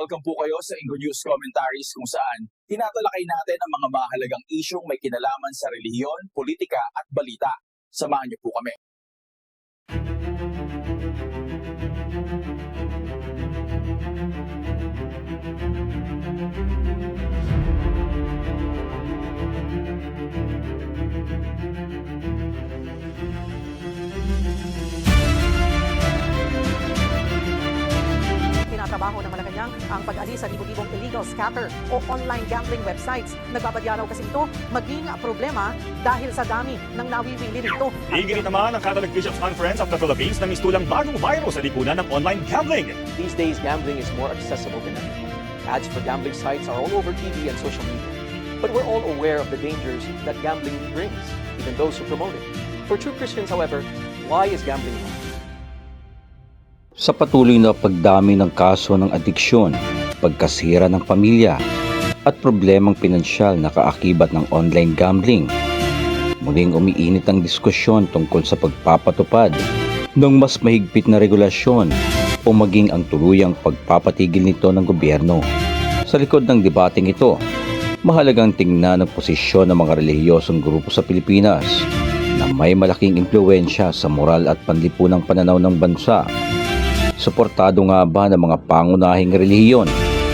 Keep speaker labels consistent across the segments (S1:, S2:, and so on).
S1: Welcome po kayo sa Ingo News Commentaries kung saan tinatalakay natin ang mga mahalagang isyong may kinalaman sa relihiyon, politika at balita. Samahan niyo po kami.
S2: Tinatrabaho ng Malacanang ang pag-alis sa libo-libong illegal scatter o online gambling websites. Nagbabadya raw kasi ito maging problema dahil sa dami ng nawiwili rito.
S3: Iginit naman ang Catholic Bishops Conference of the Philippines na mistulang bagong virus sa lipunan ng online gambling.
S4: These days, gambling is more accessible than ever. Ads for gambling sites are all over TV and social media. But we're all aware of the dangers that gambling brings, even those who promote it. For true Christians, however, why is gambling wrong?
S5: Sa patuloy na pagdami ng kaso ng adiksyon, pagkasira ng pamilya, at problemang pinansyal na kaakibat ng online gambling. Muling umiinit ang diskusyon tungkol sa pagpapatupad ng mas mahigpit na regulasyon o maging ang tuluyang pagpapatigil nito ng gobyerno. Sa likod ng debating ito, mahalagang tingnan ang posisyon ng mga relihiyosong grupo sa Pilipinas na may malaking impluensya sa moral at panlipunang pananaw ng bansa Suportado nga ba ng mga pangunahing relihiyon,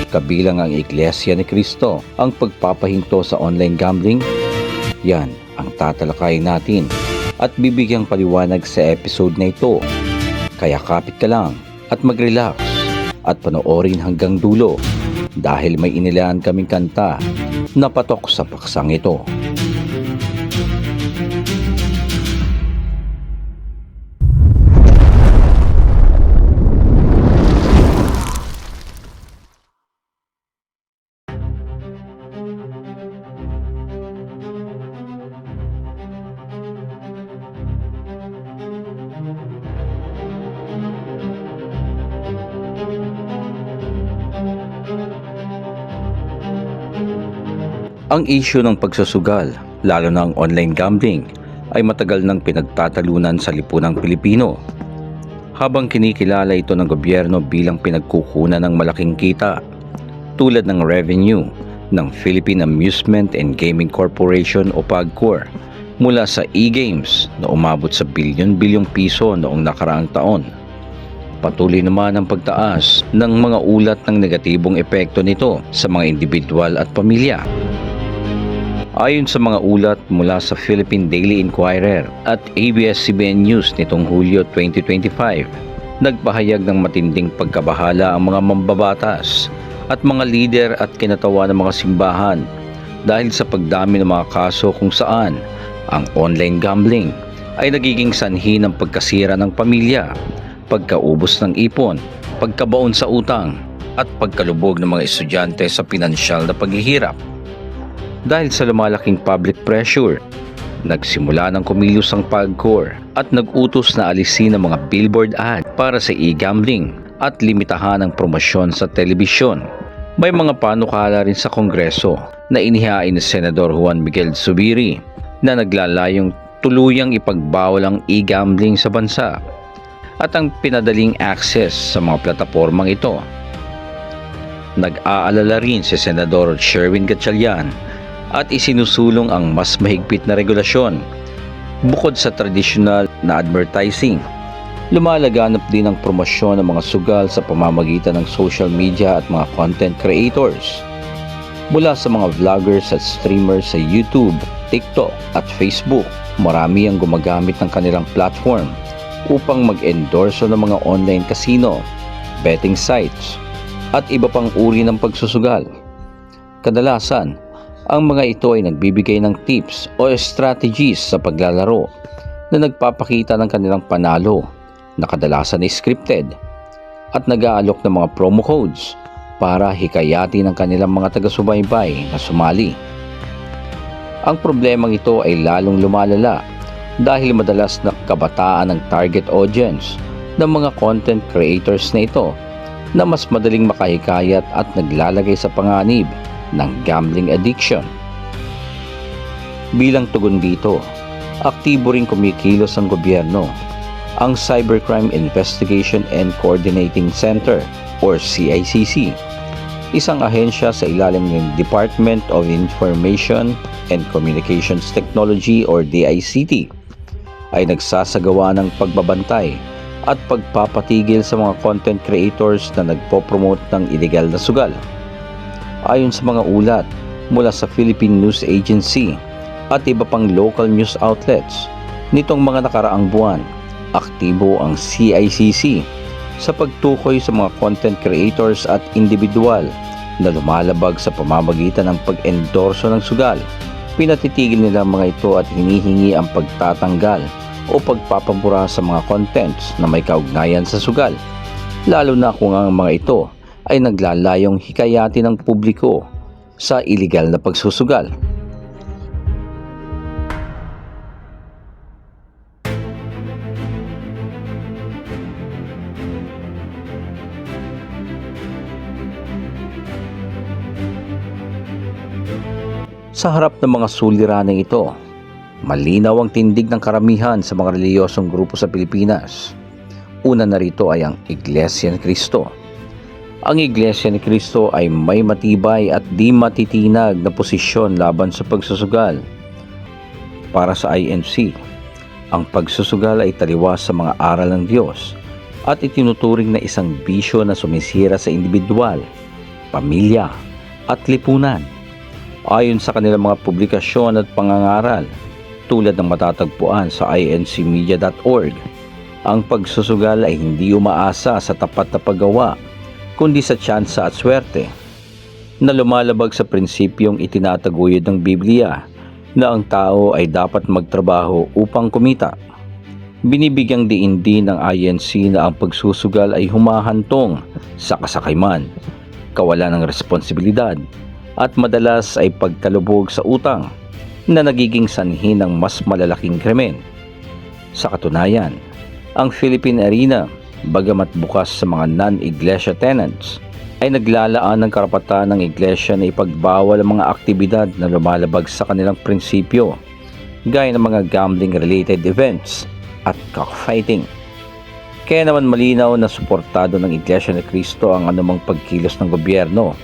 S5: kabilang ang Iglesia ni Cristo, ang pagpapahinto sa online gambling? Yan ang tatalakayin natin at bibigyang paliwanag sa episode na ito. Kaya kapit ka lang at mag-relax at panoorin hanggang dulo dahil may inilaan kaming kanta na patok sa paksang ito. Ang isyu ng pagsusugal, lalo na ang online gambling, ay matagal nang pinagtatalunan sa lipunang Pilipino. Habang kinikilala ito ng gobyerno bilang pinagkukunan ng malaking kita, tulad ng revenue ng Philippine Amusement and Gaming Corporation o PAGCOR mula sa e-games na umabot sa bilyon-bilyong piso noong nakaraang taon. Patuloy naman ang pagtaas ng mga ulat ng negatibong epekto nito sa mga individual at pamilya. Ayon sa mga ulat mula sa Philippine Daily Inquirer at ABS-CBN News nitong Hulyo 2025, nagpahayag ng matinding pagkabahala ang mga mambabatas at mga lider at kinatawa ng mga simbahan dahil sa pagdami ng mga kaso kung saan ang online gambling ay nagiging sanhi ng pagkasira ng pamilya, pagkaubos ng ipon, pagkabaon sa utang at pagkalubog ng mga estudyante sa pinansyal na paghihirap. Dahil sa lumalaking public pressure, nagsimula ng kumilos ang PAGCOR at nag-utos na alisin ang mga billboard ad para sa e-gambling at limitahan ang promosyon sa telebisyon. May mga panukala rin sa Kongreso na inihain ni Senador Juan Miguel Zubiri na naglalayong tuluyang ipagbawal ang e-gambling sa bansa at ang pinadaling access sa mga platapormang ito. Nag-aalala rin si Senador Sherwin Gatchalian at isinusulong ang mas mahigpit na regulasyon. Bukod sa tradisyonal na advertising, lumalaganap din ang promosyon ng mga sugal sa pamamagitan ng social media at mga content creators. Mula sa mga vloggers at streamers sa YouTube, TikTok at Facebook, marami ang gumagamit ng kanilang platform upang mag-endorso ng mga online casino, betting sites, at iba pang uri ng pagsusugal. Kadalasan, ang mga ito ay nagbibigay ng tips o strategies sa paglalaro na nagpapakita ng kanilang panalo na kadalasan ay scripted at nag-aalok ng mga promo codes para hikayatin ang kanilang mga taga-subaybay na sumali. Ang problemang ito ay lalong lumalala dahil madalas na kabataan ang target audience ng mga content creators na ito na mas madaling makahikayat at naglalagay sa panganib ng gambling addiction. Bilang tugon dito, aktibo rin kumikilos ang gobyerno, ang Cybercrime Investigation and Coordinating Center or CICC isang ahensya sa ilalim ng Department of Information and Communications Technology or DICT ay nagsasagawa ng pagbabantay at pagpapatigil sa mga content creators na nagpo-promote ng illegal na sugal. Ayon sa mga ulat mula sa Philippine News Agency at iba pang local news outlets, nitong mga nakaraang buwan, aktibo ang CICC sa pagtukoy sa mga content creators at individual na lumalabag sa pamamagitan ng pag-endorso ng sugal. Pinatitigil nila ang mga ito at hinihingi ang pagtatanggal o pagpapabura sa mga contents na may kaugnayan sa sugal. Lalo na kung ang mga ito ay naglalayong hikayati ng publiko sa iligal na pagsusugal. Sa harap ng mga suliraning ito, malinaw ang tindig ng karamihan sa mga reliyosong grupo sa Pilipinas. Una na rito ay ang Iglesia ni Cristo. Ang Iglesia ni Cristo ay may matibay at di matitinag na posisyon laban sa pagsusugal. Para sa INC, ang pagsusugal ay taliwas sa mga aral ng Diyos at itinuturing na isang bisyo na sumisira sa individual, pamilya at lipunan. Ayon sa kanilang mga publikasyon at pangangaral, tulad ng matatagpuan sa incmedia.org, ang pagsusugal ay hindi umaasa sa tapat na paggawa, kundi sa tsansa at swerte, na lumalabag sa prinsipyong itinataguyod ng Biblia na ang tao ay dapat magtrabaho upang kumita. Binibigyang diin din ng INC na ang pagsusugal ay humahantong sa kasakayman, kawalan ng responsibilidad, at madalas ay pagkalubog sa utang na nagiging sanhi ng mas malalaking krimen. Sa katunayan, ang Philippine Arena, bagamat bukas sa mga non-iglesia tenants, ay naglalaan ng karapatan ng iglesia na ipagbawal ang mga aktibidad na lumalabag sa kanilang prinsipyo, gaya ng mga gambling-related events at cockfighting. Kaya naman malinaw na suportado ng Iglesia ni Cristo ang anumang pagkilos ng gobyerno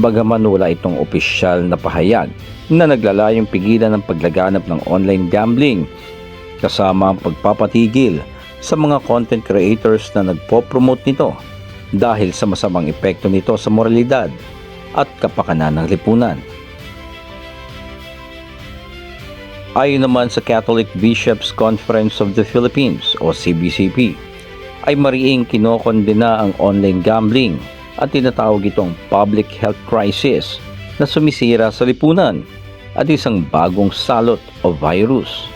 S5: bagaman wala itong opisyal na pahayag na naglalayong pigilan ng paglaganap ng online gambling kasama ang pagpapatigil sa mga content creators na nagpo-promote nito dahil sa masamang epekto nito sa moralidad at kapakanan ng lipunan. Ayon naman sa Catholic Bishops Conference of the Philippines o CBCP, ay mariing kinokondena ang online gambling at tinatawag itong public health crisis na sumisira sa lipunan at isang bagong salot o virus.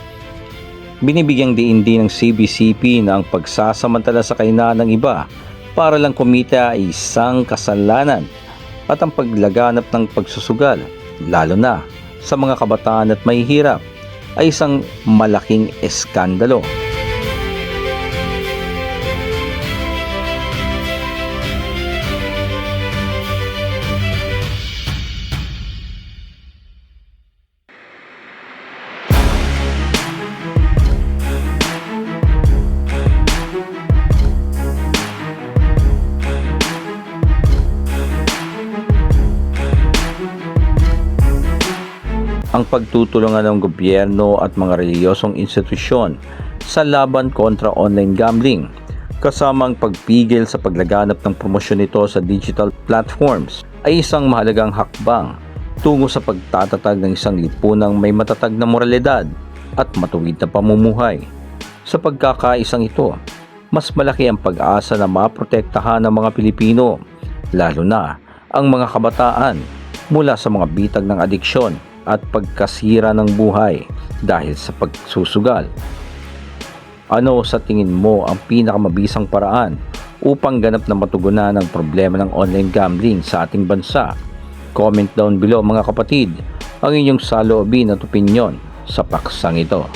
S5: Binibigyang din ng CBCP na ang pagsasamantala sa kainaan ng iba para lang kumita ay isang kasalanan at ang paglaganap ng pagsusugal, lalo na sa mga kabataan at mahihirap, ay isang malaking eskandalo. Pagtutulungan ng gobyerno at mga reliyosong institusyon sa laban kontra online gambling, kasama ang pagpigil sa paglaganap ng promosyon nito sa digital platforms ay isang mahalagang hakbang tungo sa pagtatatag ng isang lipunang may matatag na moralidad at matuwid na pamumuhay. Sa pagkakaisang ito, mas malaki ang pag-asa na maprotektahan ng mga Pilipino, lalo na ang mga kabataan mula sa mga bitag ng adiksyon at pagkasira ng buhay dahil sa pagsusugal. Ano sa tingin mo ang pinakamabisang paraan upang ganap na matugunan ang problema ng online gambling sa ating bansa? Comment down below mga kapatid ang inyong saloobin at opinyon sa paksang ito.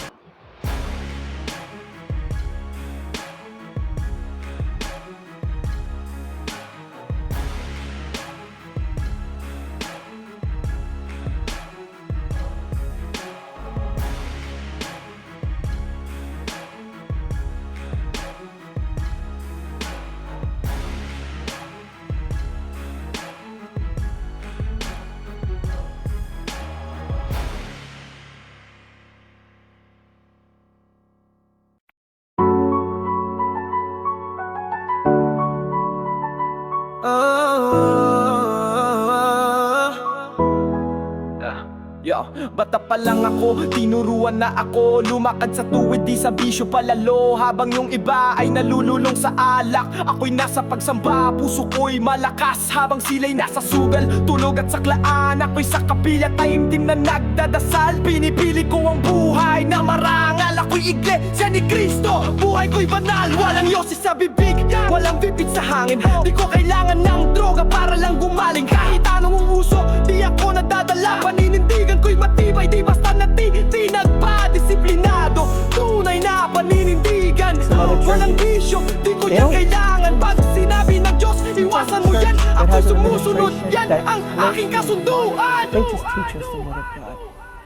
S6: Bata pa lang ako, tinuruan na ako. Lumakad sa tuwid, di sa bisyo palalo. Habang yung iba ay nalululong sa alak Ako'y nasa pagsamba, puso ko'y malakas Habang sila'y nasa sugal, tulog at saklaan Ako'y sa kapilya, taimtim na nagdadasal. Pinipili ko ang buhay na marangal Ako'y iglesia ni Kristo. Buhay ko'y banal, walang yosi sa bibig. Walang bibig sa hangin. Di ko kailangan ng droga para lang gumaling. Kahit anong uuso, di ako nadadala. Paninindigan ko'y matibay, di basta natitinag pa Disiplinado, tunay na paninindigan. Walang bisyo, di ko yan kailangan. Pag sinabi ng Diyos, iwasan mo yan. Ako'y sumusunod, yan ang aking kasunduan.
S7: They just teach us the word of God.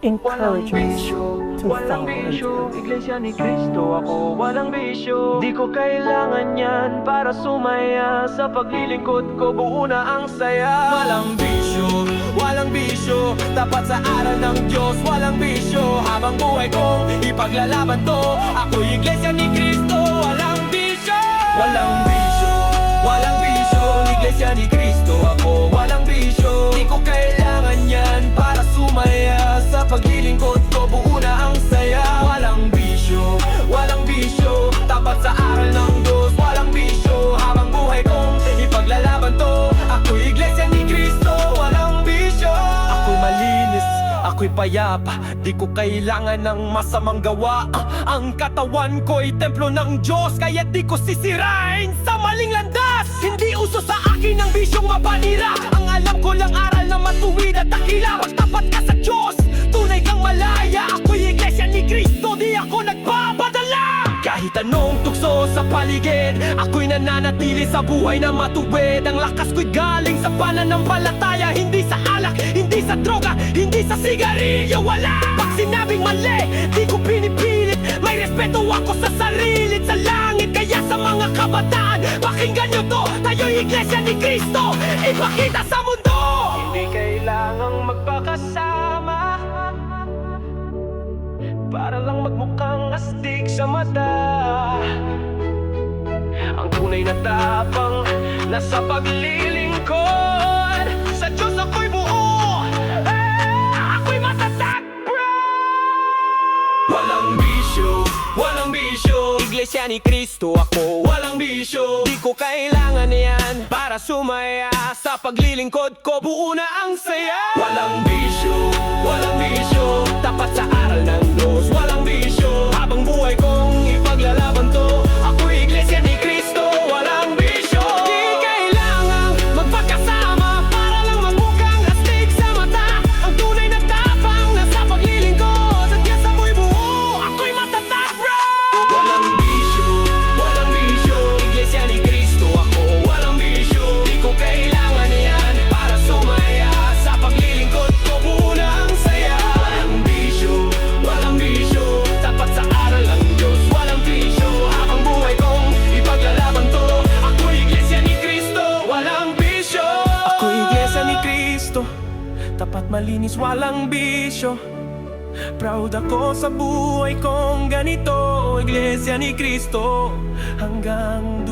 S7: Encourage us to follow it.
S6: Iglesia ni Kristo ako, walang bisyo. Di ko kailangan yan para sumaya Sa paglilingkod ko. Buo na ang saya. Walang bisyo, walang bisyo Tapat sa aral ng Diyos, walang bisyo Habang buhay kong ipaglalaban to. Ako'y Iglesia ni Kristo, walang bisyo. Walang bisyo, walang bisyo Iglesia ni Kristo ako, walang payapa Di ko kailangan ng masamang gawa. Ang katawan ko'y templo ng Diyos Kaya di ko sisirain sa maling landas. Hindi uso sa akin ang bisyong mapanira. Ang alam ko lang aral na matuwid at dakila Pagtapat ka sa Diyos, tunay kang malaya. Ako'y iglesia ni Kristo, di ako nagpapadala. Kahit anong tukso sa paligid Ako'y nananatili sa buhay na matuwid. Ang lakas ko'y galing sa pananampalataya Hindi sa hindi sa droga, hindi sa sigarilyo Wala! Pag sinabing mali, di ko pinipilit. May respeto ako sa sarili sa langit Kaya sa mga kabataan, pakinggan nyo to Tayo'y iglesia ni Kristo, ipakita sa mundo! Hindi kailangang magpakasama para lang magmukhang astig sa mata. Ang tunay na tapang Nasa paglilingkod Walang bisyo, walang bisyo. Iglesia ni Kristo ako, walang bisyo. Di ko kailangan yan para sumaya Sa paglilingkod ko, buo na ang saya. Walang bisyo, walang bisyo. Tapat sa aral ng Diyos, walang malinis, walang bisyo. Proud ako sa buhay kong ganito Iglesia ni Kristo Hanggang